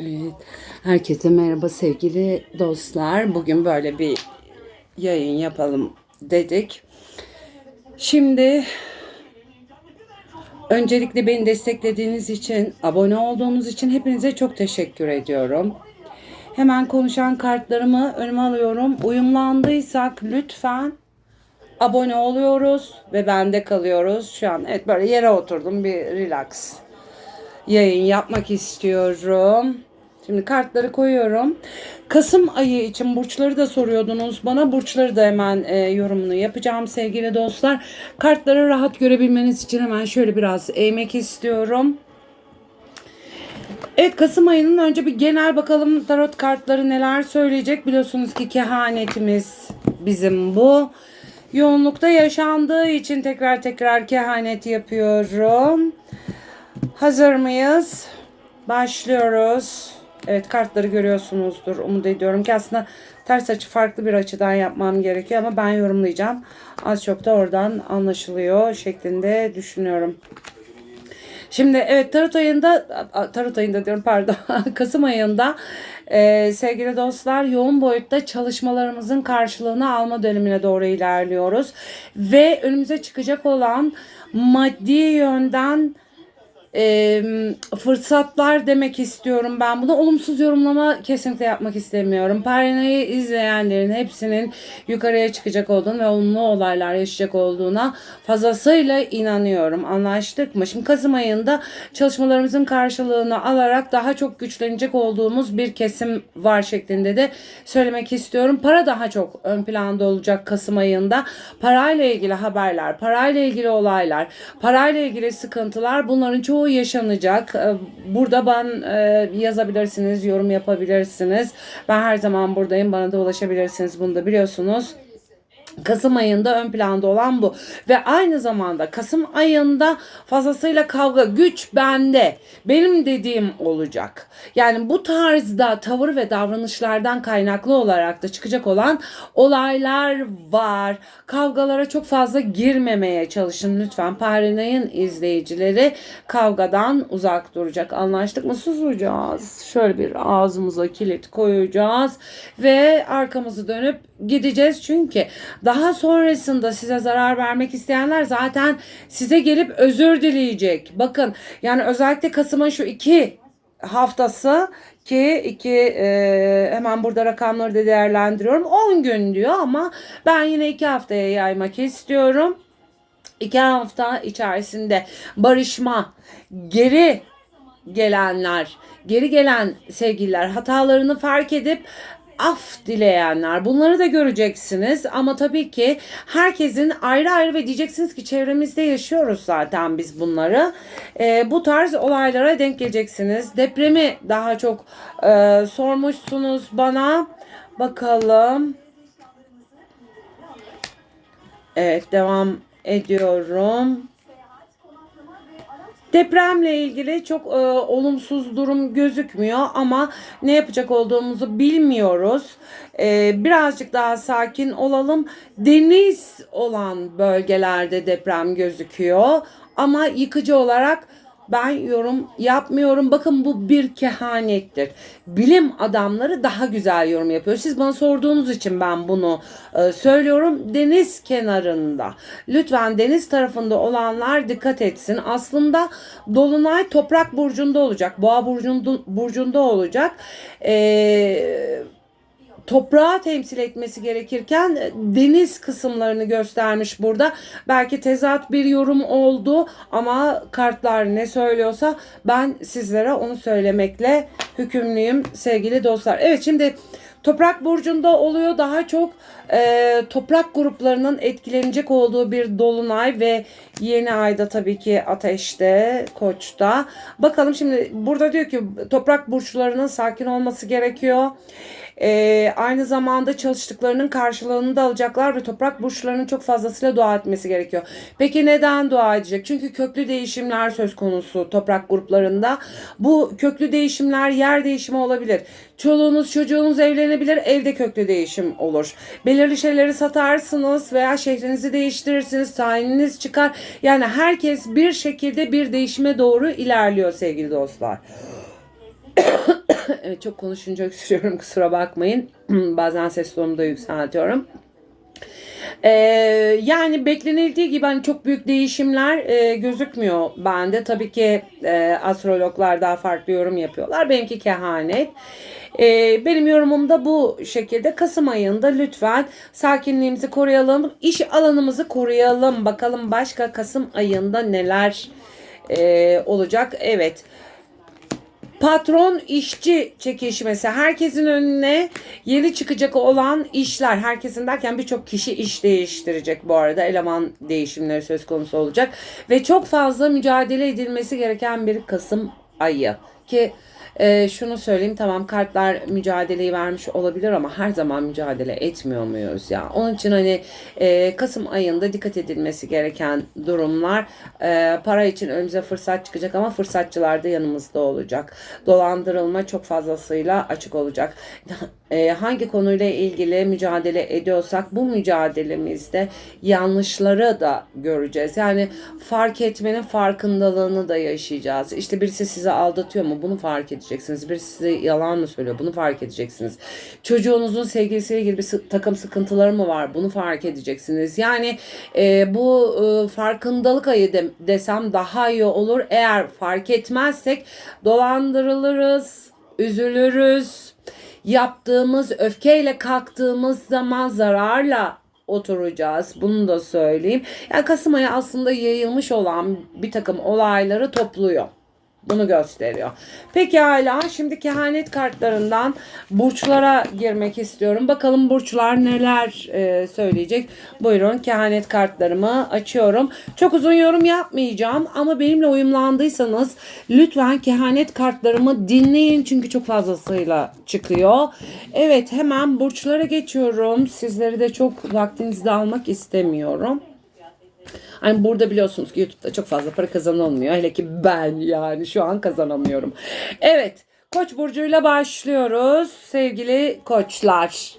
Evet, herkese merhaba sevgili dostlar. Bugün böyle bir yayın yapalım dedik. Şimdi öncelikle beni desteklediğiniz için, abone olduğunuz için hepinize çok teşekkür ediyorum. Hemen konuşan kartlarımı önüme alıyorum. Uyumlandıysak lütfen abone oluyoruz ve bende kalıyoruz. Şu an evet böyle yere oturdum bir relax yayın yapmak istiyorum. Şimdi kartları koyuyorum. Kasım ayı için burçları da soruyordunuz bana. Burçları da hemen e, yorumunu yapacağım sevgili dostlar. Kartları rahat görebilmeniz için hemen şöyle biraz eğmek istiyorum. Evet Kasım ayının önce bir genel bakalım tarot kartları neler söyleyecek. Biliyorsunuz ki kehanetimiz bizim bu. Yoğunlukta yaşandığı için tekrar tekrar kehanet yapıyorum. Hazır mıyız? Başlıyoruz. Evet kartları görüyorsunuzdur. Umut ediyorum ki aslında ters açı farklı bir açıdan yapmam gerekiyor ama ben yorumlayacağım. Az çok da oradan anlaşılıyor şeklinde düşünüyorum. Şimdi evet Tarot ayında, Tarot ayında diyorum pardon, Kasım ayında e, sevgili dostlar yoğun boyutta çalışmalarımızın karşılığını alma dönemine doğru ilerliyoruz. Ve önümüze çıkacak olan maddi yönden e, fırsatlar demek istiyorum ben bunu. Olumsuz yorumlama kesinlikle yapmak istemiyorum. Parina'yı izleyenlerin hepsinin yukarıya çıkacak olduğunu ve olumlu olaylar yaşayacak olduğuna fazlasıyla inanıyorum. Anlaştık mı? Şimdi Kasım ayında çalışmalarımızın karşılığını alarak daha çok güçlenecek olduğumuz bir kesim var şeklinde de söylemek istiyorum. Para daha çok ön planda olacak Kasım ayında. Parayla ilgili haberler, parayla ilgili olaylar, parayla ilgili sıkıntılar bunların çoğu yaşanacak. Ee, Burada ben e, yazabilirsiniz, yorum yapabilirsiniz. Ben her zaman buradayım. Bana da ulaşabilirsiniz. Bunu da biliyorsunuz. Kasım ayında ön planda olan bu. Ve aynı zamanda Kasım ayında fazlasıyla kavga, güç bende. Benim dediğim olacak. Yani bu tarzda tavır ve davranışlardan kaynaklı olarak da çıkacak olan olaylar var. Kavgalara çok fazla girmemeye çalışın lütfen. Parinay'ın izleyicileri kavgadan uzak duracak. Anlaştık mı? Susacağız. Şöyle bir ağzımıza kilit koyacağız ve arkamızı dönüp gideceğiz çünkü daha sonrasında size zarar vermek isteyenler zaten size gelip özür dileyecek. Bakın yani özellikle Kasım'ın şu iki haftası ki iki e, hemen burada rakamları da değerlendiriyorum 10 gün diyor ama ben yine iki haftaya yaymak istiyorum. İki hafta içerisinde barışma, geri gelenler, geri gelen sevgililer hatalarını fark edip af dileyenler bunları da göreceksiniz. Ama tabii ki herkesin ayrı ayrı ve diyeceksiniz ki çevremizde yaşıyoruz zaten biz bunları. Ee, bu tarz olaylara denk geleceksiniz. Depremi daha çok e, sormuşsunuz bana. Bakalım. Evet devam ediyorum Depremle ilgili çok e, olumsuz durum gözükmüyor ama ne yapacak olduğumuzu bilmiyoruz. E, birazcık daha sakin olalım. Deniz olan bölgelerde deprem gözüküyor ama yıkıcı olarak ben yorum yapmıyorum. Bakın bu bir kehanettir. Bilim adamları daha güzel yorum yapıyor. Siz bana sorduğunuz için ben bunu e, söylüyorum. Deniz kenarında. Lütfen deniz tarafında olanlar dikkat etsin. Aslında Dolunay toprak burcunda olacak. Boğa burcunda, burcunda olacak. Eee toprağı temsil etmesi gerekirken deniz kısımlarını göstermiş burada. Belki tezat bir yorum oldu ama kartlar ne söylüyorsa ben sizlere onu söylemekle hükümlüyüm sevgili dostlar. Evet şimdi Toprak burcunda oluyor daha çok e, toprak gruplarının etkilenecek olduğu bir dolunay ve yeni ayda tabii ki ateşte, koçta. Bakalım şimdi burada diyor ki toprak burçlarının sakin olması gerekiyor. E, aynı zamanda çalıştıklarının karşılığını da alacaklar ve toprak burçlarının çok fazlasıyla dua etmesi gerekiyor. Peki neden dua edecek? Çünkü köklü değişimler söz konusu toprak gruplarında. Bu köklü değişimler yer değişimi olabilir. Çoluğunuz çocuğunuz evlenebilir evde köklü değişim olur. Belirli şeyleri satarsınız veya şehrinizi değiştirirsiniz tayininiz çıkar. Yani herkes bir şekilde bir değişime doğru ilerliyor sevgili dostlar. Evet, çok konuşunca öksürüyorum kusura bakmayın. Bazen ses tonumu da yükseltiyorum. Ee, yani beklenildiği gibi hani çok büyük değişimler e, gözükmüyor bende. Tabii ki e, astrologlar daha farklı yorum yapıyorlar. Benimki kehanet. Ee, benim yorumum da bu şekilde. Kasım ayında lütfen sakinliğimizi koruyalım. iş alanımızı koruyalım. Bakalım başka Kasım ayında neler e, olacak. Evet patron işçi çekişmesi. Herkesin önüne yeni çıkacak olan işler. Herkesin derken birçok kişi iş değiştirecek bu arada. Eleman değişimleri söz konusu olacak. Ve çok fazla mücadele edilmesi gereken bir Kasım ayı. Ki e, şunu söyleyeyim tamam kartlar mücadeleyi vermiş olabilir ama her zaman mücadele etmiyor muyuz ya? Onun için hani e, Kasım ayında dikkat edilmesi gereken durumlar e, para için önümüze fırsat çıkacak ama fırsatçılar da yanımızda olacak. Dolandırılma çok fazlasıyla açık olacak. E, hangi konuyla ilgili mücadele ediyorsak bu mücadelemizde yanlışları da göreceğiz. Yani fark etmenin farkındalığını da yaşayacağız. İşte birisi sizi aldatıyor mu? Bunu fark edeceksiniz. Birisi size yalan mı söylüyor? Bunu fark edeceksiniz. Çocuğunuzun sevgilisiyle ilgili bir takım sıkıntıları mı var? Bunu fark edeceksiniz. Yani e, bu e, farkındalık ayı de- desem daha iyi olur. Eğer fark etmezsek dolandırılırız, üzülürüz. Yaptığımız öfkeyle kalktığımız zaman zararla oturacağız. Bunu da söyleyeyim. Yani Kasım ayı aslında yayılmış olan bir takım olayları topluyor. Bunu gösteriyor. Peki hala şimdi kehanet kartlarından burçlara girmek istiyorum. Bakalım burçlar neler e, söyleyecek. Buyurun kehanet kartlarımı açıyorum. Çok uzun yorum yapmayacağım ama benimle uyumlandıysanız lütfen kehanet kartlarımı dinleyin çünkü çok fazlasıyla çıkıyor. Evet hemen burçlara geçiyorum. Sizleri de çok vaktinizi de almak istemiyorum. Hani burada biliyorsunuz ki YouTube'da çok fazla para kazanılmıyor. Hele ki ben yani şu an kazanamıyorum. Evet Koç burcuyla başlıyoruz sevgili koçlar.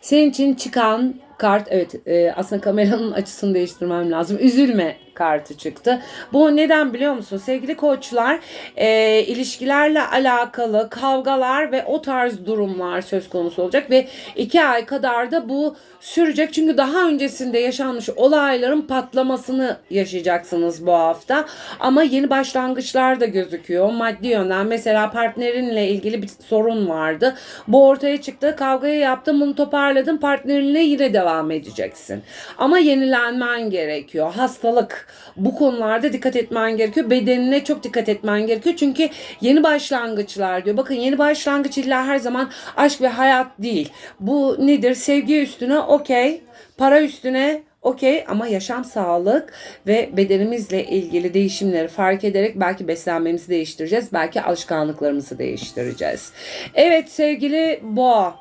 Senin için çıkan kart evet e, aslında kameranın açısını değiştirmem lazım. Üzülme kartı çıktı. Bu neden biliyor musun? Sevgili koçlar e, ilişkilerle alakalı kavgalar ve o tarz durumlar söz konusu olacak ve iki ay kadar da bu sürecek. Çünkü daha öncesinde yaşanmış olayların patlamasını yaşayacaksınız bu hafta. Ama yeni başlangıçlar da gözüküyor. Maddi yönden mesela partnerinle ilgili bir sorun vardı. Bu ortaya çıktı. Kavgayı yaptın bunu toparladın. Partnerinle yine devam edeceksin. Ama yenilenmen gerekiyor. Hastalık bu konularda dikkat etmen gerekiyor. Bedenine çok dikkat etmen gerekiyor. Çünkü yeni başlangıçlar diyor. Bakın yeni başlangıç illa her zaman aşk ve hayat değil. Bu nedir? Sevgi üstüne okey. Para üstüne okey ama yaşam sağlık ve bedenimizle ilgili değişimleri fark ederek belki beslenmemizi değiştireceğiz. Belki alışkanlıklarımızı değiştireceğiz. Evet sevgili boğa.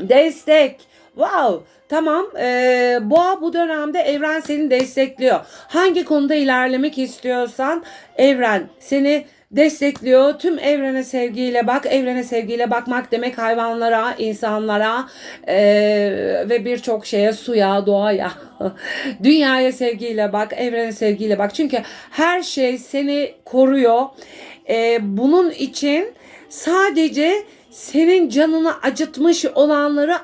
Destek. Wow. Tamam. Ee, boğa bu dönemde evren seni destekliyor. Hangi konuda ilerlemek istiyorsan evren seni destekliyor. Tüm evrene sevgiyle bak. Evrene sevgiyle bakmak demek hayvanlara, insanlara eee, ve birçok şeye, suya, doğaya, dünyaya sevgiyle bak. Evrene sevgiyle bak. Çünkü her şey seni koruyor. Eee, bunun için sadece senin canını acıtmış olanları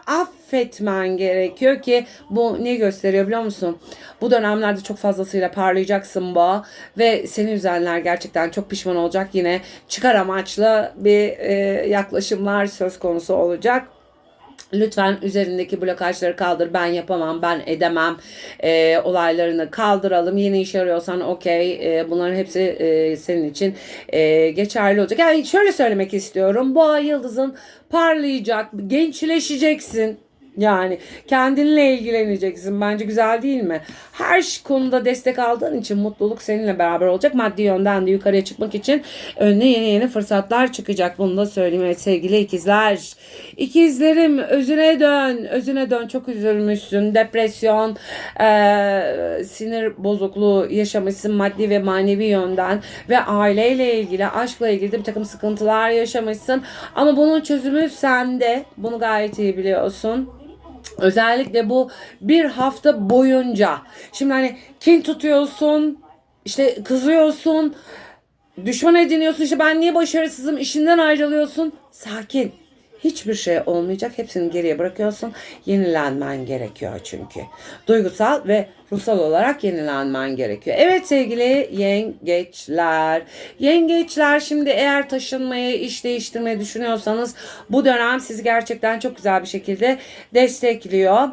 affetmen gerekiyor ki bu ne gösteriyor biliyor musun? Bu dönemlerde çok fazlasıyla parlayacaksın bu ve seni üzenler gerçekten çok pişman olacak yine çıkar amaçlı bir e, yaklaşımlar söz konusu olacak. Lütfen üzerindeki blokajları kaldır. Ben yapamam, ben edemem e, olaylarını kaldıralım. Yeni iş arıyorsan okey. E, bunların hepsi e, senin için e, geçerli olacak. Yani şöyle söylemek istiyorum. Ay yıldızın parlayacak, gençleşeceksin. Yani kendinle ilgileneceksin. Bence güzel değil mi? Her konuda destek aldığın için mutluluk seninle beraber olacak. Maddi yönden de yukarıya çıkmak için önüne yeni yeni fırsatlar çıkacak. Bunu da söyleyeyim. Evet sevgili ikizler. İkizlerim özüne dön. Özüne dön. Çok üzülmüşsün. Depresyon, eee, sinir bozukluğu yaşamışsın maddi ve manevi yönden. Ve aileyle ilgili, aşkla ilgili de bir takım sıkıntılar yaşamışsın. Ama bunun çözümü sende. Bunu gayet iyi biliyorsun. Özellikle bu bir hafta boyunca. Şimdi hani kin tutuyorsun, işte kızıyorsun. düşman ediniyorsun işte ben niye başarısızım işinden ayrılıyorsun. Sakin. Hiçbir şey olmayacak. Hepsini geriye bırakıyorsun. Yenilenmen gerekiyor çünkü. Duygusal ve ruhsal olarak yenilenmen gerekiyor. Evet sevgili yengeçler. Yengeçler şimdi eğer taşınmayı, iş değiştirmeyi düşünüyorsanız bu dönem sizi gerçekten çok güzel bir şekilde destekliyor.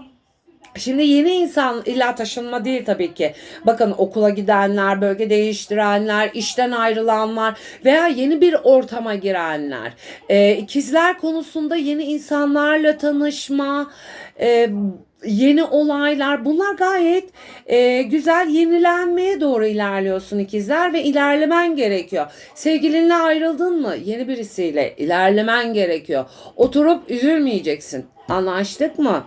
Şimdi yeni insan illa taşınma değil tabii ki. Bakın okula gidenler, bölge değiştirenler, işten ayrılanlar veya yeni bir ortama girenler. Ee, ikizler konusunda yeni insanlarla tanışma, e, yeni olaylar bunlar gayet e, güzel yenilenmeye doğru ilerliyorsun ikizler ve ilerlemen gerekiyor. Sevgilinle ayrıldın mı? Yeni birisiyle ilerlemen gerekiyor. Oturup üzülmeyeceksin. Anlaştık mı?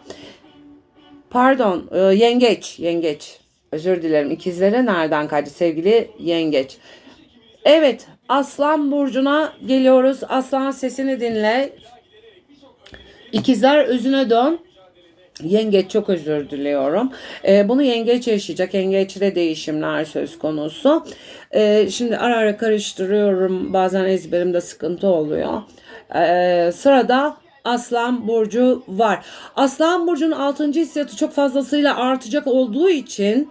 Pardon, e, yengeç, yengeç. Özür dilerim. İkizlere nereden kaydı sevgili yengeç? Evet, Aslan burcuna geliyoruz. Aslan sesini dinle. İkizler özüne dön. Yengeç çok özür diliyorum. Ee, bunu yengeç yaşayacak. Yengeçte değişimler söz konusu. Ee, şimdi ara ara karıştırıyorum. Bazen ezberimde sıkıntı oluyor. Ee, sırada Aslan Burcu var. Aslan Burcu'nun 6. hissiyatı çok fazlasıyla artacak olduğu için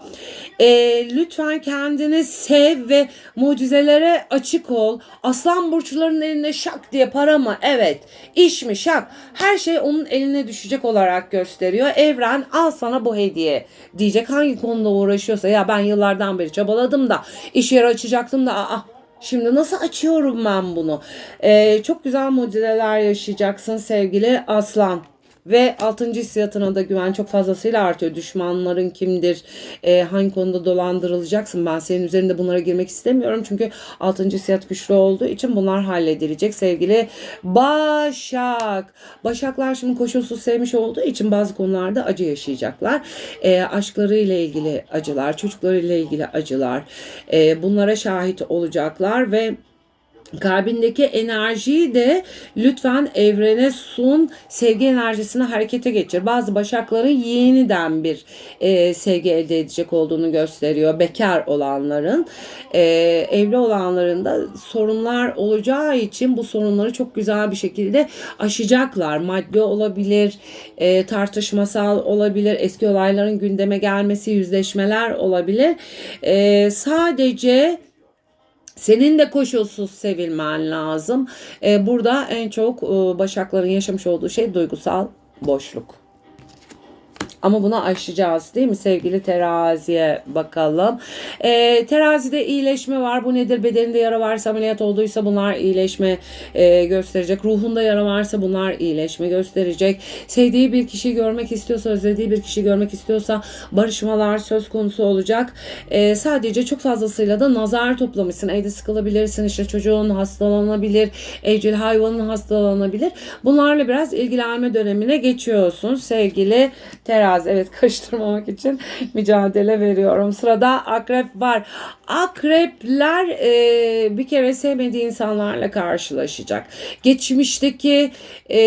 e, lütfen kendini sev ve mucizelere açık ol. Aslan Burçlarının eline şak diye para mı? Evet. İş mi? Şak. Her şey onun eline düşecek olarak gösteriyor. Evren al sana bu hediye diyecek. Hangi konuda uğraşıyorsa ya ben yıllardan beri çabaladım da iş yeri açacaktım da aa Şimdi nasıl açıyorum ben bunu? Ee, çok güzel mucizeler yaşayacaksın sevgili aslan. Ve altıncı hissiyatına da güven çok fazlasıyla artıyor. Düşmanların kimdir? Ee, hangi konuda dolandırılacaksın? Ben senin üzerinde bunlara girmek istemiyorum. Çünkü altıncı hissiyat güçlü olduğu için bunlar halledilecek sevgili Başak. Başaklar şimdi koşulsuz sevmiş olduğu için bazı konularda acı yaşayacaklar. Ee, aşklarıyla ilgili acılar, çocuklarıyla ilgili acılar. Ee, bunlara şahit olacaklar ve Kalbindeki enerjiyi de lütfen evrene sun. Sevgi enerjisini harekete geçir. Bazı başakların yeniden bir e, sevgi elde edecek olduğunu gösteriyor. Bekar olanların. E, evli olanların da sorunlar olacağı için bu sorunları çok güzel bir şekilde aşacaklar. Maddi olabilir, e, tartışmasal olabilir, eski olayların gündeme gelmesi, yüzleşmeler olabilir. E, sadece senin de koşulsuz sevilmen lazım. Ee, burada en çok e, Başakların yaşamış olduğu şey duygusal boşluk. Ama bunu aşacağız değil mi sevgili teraziye bakalım. E, terazide iyileşme var. Bu nedir? Bedeninde yara varsa ameliyat olduysa bunlar iyileşme e, gösterecek. Ruhunda yara varsa bunlar iyileşme gösterecek. Sevdiği bir kişi görmek istiyorsa, özlediği bir kişi görmek istiyorsa barışmalar söz konusu olacak. E, sadece çok fazlasıyla da nazar toplamışsın. Evde sıkılabilirsin. işte çocuğun hastalanabilir. Evcil hayvanın hastalanabilir. Bunlarla biraz ilgilenme dönemine geçiyorsun sevgili terazi biraz evet karıştırmamak için mücadele veriyorum. Sırada akrep var. Akrepler e, bir kere sevmediği insanlarla karşılaşacak. Geçmişteki e,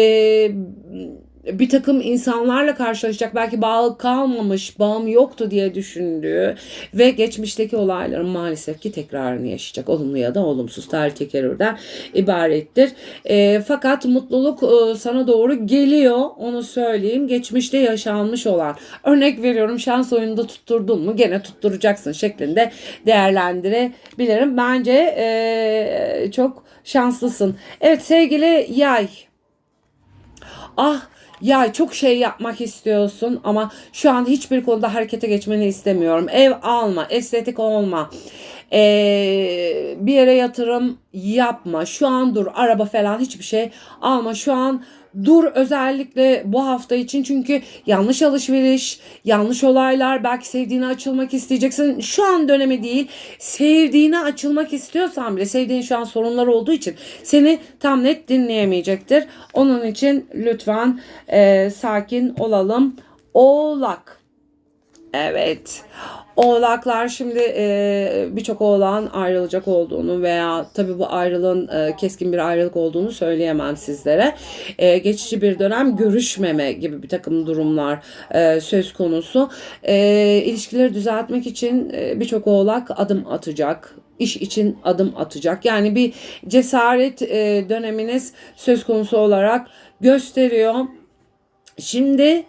bir takım insanlarla karşılaşacak belki bağ kalmamış bağım yoktu diye düşündüğü ve geçmişteki olayların maalesef ki tekrarını yaşayacak olumlu ya da olumsuz. Tarih tekerrürden ibarettir. E, fakat mutluluk e, sana doğru geliyor onu söyleyeyim. Geçmişte yaşanmış olan örnek veriyorum şans oyununda tutturdun mu gene tutturacaksın şeklinde değerlendirebilirim. Bence e, çok şanslısın. Evet sevgili yay. Ah ya çok şey yapmak istiyorsun ama şu an hiçbir konuda harekete geçmeni istemiyorum. Ev alma, estetik olma. Ee, bir yere yatırım yapma. Şu an dur, araba falan hiçbir şey alma. Şu an dur özellikle bu hafta için çünkü yanlış alışveriş, yanlış olaylar, belki sevdiğine açılmak isteyeceksin. Şu an dönemi değil. Sevdiğine açılmak istiyorsan bile sevdiğin şu an sorunlar olduğu için seni tam net dinleyemeyecektir. Onun için lütfen e, sakin olalım. Oğlak. Evet. Oğlaklar şimdi e, birçok oğlan ayrılacak olduğunu veya tabii bu ayrılığın e, keskin bir ayrılık olduğunu söyleyemem sizlere. E, geçici bir dönem görüşmeme gibi bir takım durumlar e, söz konusu. E, ilişkileri düzeltmek için e, birçok oğlak adım atacak iş için adım atacak. Yani bir cesaret e, döneminiz söz konusu olarak gösteriyor. Şimdi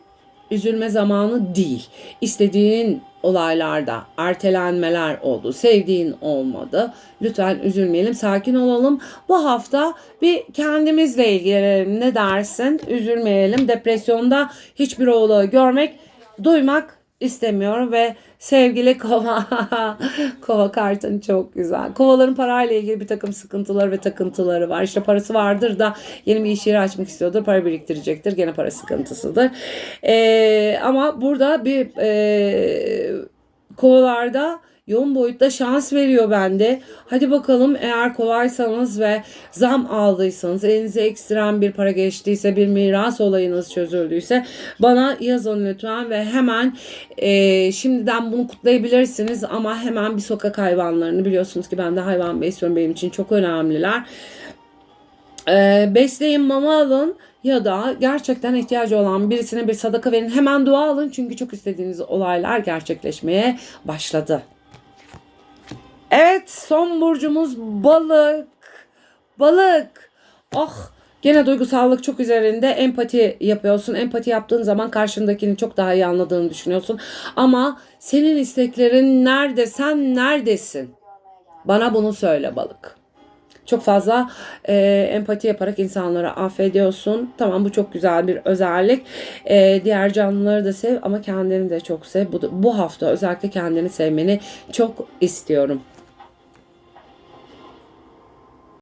üzülme zamanı değil. İstediğin olaylarda ertelenmeler oldu. Sevdiğin olmadı. Lütfen üzülmeyelim, sakin olalım. Bu hafta bir kendimizle ilgilenelim. Ne dersin? Üzülmeyelim. Depresyonda hiçbir oğlağı görmek, duymak istemiyorum ve sevgili kova kova kartın çok güzel. Kovaların parayla ilgili bir takım sıkıntıları ve takıntıları var. İşte parası vardır da yeni bir iş yeri açmak istiyordur. Para biriktirecektir. Gene para sıkıntısıdır. Ee, ama burada bir e, kovalarda yoğun boyutta şans veriyor bende. Hadi bakalım eğer kolaysanız ve zam aldıysanız elinize ekstrem bir para geçtiyse bir miras olayınız çözüldüyse bana yazın lütfen ve hemen e, şimdiden bunu kutlayabilirsiniz ama hemen bir sokak hayvanlarını biliyorsunuz ki ben de hayvan besliyorum benim için çok önemliler. E, besleyin mama alın ya da gerçekten ihtiyacı olan birisine bir sadaka verin. Hemen dua alın çünkü çok istediğiniz olaylar gerçekleşmeye başladı. Evet son burcumuz balık. Balık. Ah gene duygusallık çok üzerinde empati yapıyorsun. Empati yaptığın zaman karşındakini çok daha iyi anladığını düşünüyorsun. Ama senin isteklerin nerede? Sen neredesin? Bana bunu söyle balık. Çok fazla e, empati yaparak insanları affediyorsun. Tamam bu çok güzel bir özellik. E, diğer canlıları da sev ama kendini de çok sev. Bu, bu hafta özellikle kendini sevmeni çok istiyorum.